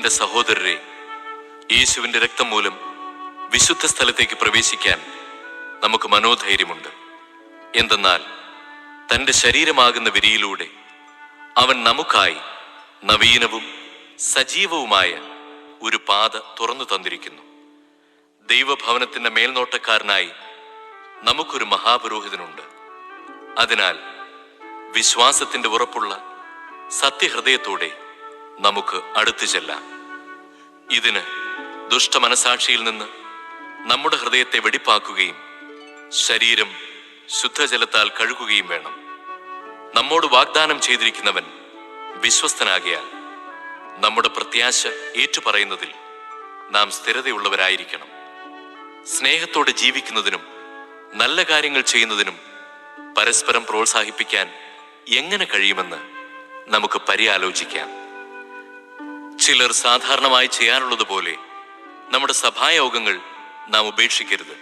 എന്റെ സഹോദരരെ യേശുവിന്റെ രക്തം മൂലം വിശുദ്ധ സ്ഥലത്തേക്ക് പ്രവേശിക്കാൻ നമുക്ക് മനോധൈര്യമുണ്ട്. എന്തെന്നാൽ തന്റെ ശരീരമാകുന്ന വിരിയിലൂടെ അവൻ നമുക്കായി നവീനവും സജീവവുമായ ഒരു പാത തുറന്നു തന്നിരിക്കുന്നു. ദൈവഭവനത്തിന്റെ മേൽനോട്ടക്കാരനായി നമുക്കൊരു മഹാപുരോഹിതനുണ്ട്. അതിനാൽ വിശ്വാസത്തിന്റെ ഉറപ്പുള്ള സത്യഹൃദയത്തോടെ നമുക്ക് അടുത്തു ചെല്ലാം. ഇതിന് ദുഷ്ടമനസാക്ഷിയിൽ നിന്ന് നമ്മുടെ ഹൃദയത്തെ വെടിപ്പാക്കുകയും ശരീരം ശുദ്ധജലത്താൽ കഴുകുകയും വേണം. നമ്മോട് വാഗ്ദാനം ചെയ്തിരിക്കുന്നവൻ വിശ്വസ്തനാകിയാൽ നമ്മുടെ പ്രത്യാശ ഏറ്റുപറയുന്നതിൽ നാം സ്ഥിരതയുള്ളവരായിരിക്കണം. സ്നേഹത്തോടെ ജീവിക്കുന്നതിനും നല്ല കാര്യങ്ങൾ ചെയ്യുന്നതിനും പരസ്പരം പ്രോത്സാഹിപ്പിക്കാൻ എങ്ങനെ കഴിയുമെന്ന് നമുക്ക് പര്യാലോചിക്കാം. ചിലർ സാധാരണമായി ചെയ്യാറുള്ളതുപോലെ നമ്മുടെ സഭായോഗങ്ങൾ നാം ഉപേക്ഷിക്കരുത്.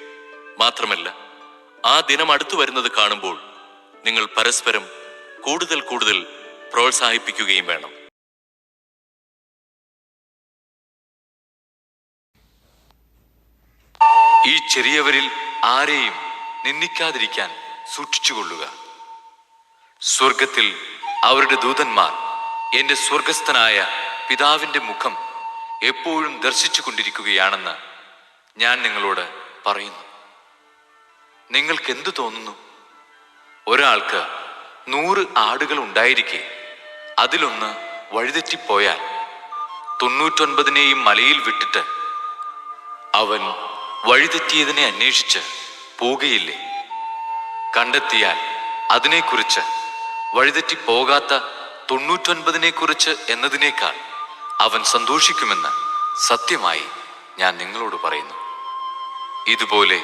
മാത്രമല്ല ആ ദിനം അടുത്തു വരുന്നത് കാണുമ്പോൾ നിങ്ങൾ പരസ്പരം കൂടുതൽ കൂടുതൽ പ്രോത്സാഹിപ്പിക്കുകയും വേണം. ഈ ചെറിയവരിൽ ആരെയും നിന്ദിക്കാതിരിക്കാൻ സൂക്ഷിച്ചുകൊള്ളുക. സ്വർഗത്തിൽ അവരുടെ ദൂതന്മാർ എന്റെ സ്വർഗസ്ഥനായ പിതാവിന്റെ മുഖം എപ്പോഴും ദർശിച്ചു കൊണ്ടിരിക്കുകയാണെന്ന് ഞാൻ നിങ്ങളോട് പറയുന്നു. നിങ്ങൾക്ക് എന്തു തോന്നുന്നു? ഒരാൾക്ക് നൂറ് ആടുകൾ ഉണ്ടായിരിക്കെ അതിലൊന്ന് വഴിതെറ്റിപ്പോയാൽ തൊണ്ണൂറ്റൊൻപതിനെയും മലയിൽ വിട്ടിട്ട് അവൻ വഴിതെറ്റിയതിനെ അന്വേഷിച്ച് പോകുകയില്ലേ കണ്ടെത്തിയാൽ അതിനെക്കുറിച്ച് വഴിതെറ്റി പോകാത്ത തൊണ്ണൂറ്റൊൻപതിനെ കുറിച്ച് എന്നതിനേക്കാൾ അവൻ സന്തോഷിക്കുമെന്ന് സത്യമായി ഞാൻ നിങ്ങളോട് പറയുന്നു. ഇതുപോലെ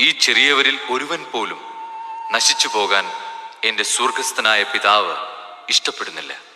ഈ ചെറിയവരിൽ ഒരുവൻ പോലും നശിച്ചു പോകാൻ എന്റെ സ്വർഗസ്ഥനായ പിതാവ് ഇഷ്ടപ്പെടുന്നില്ല.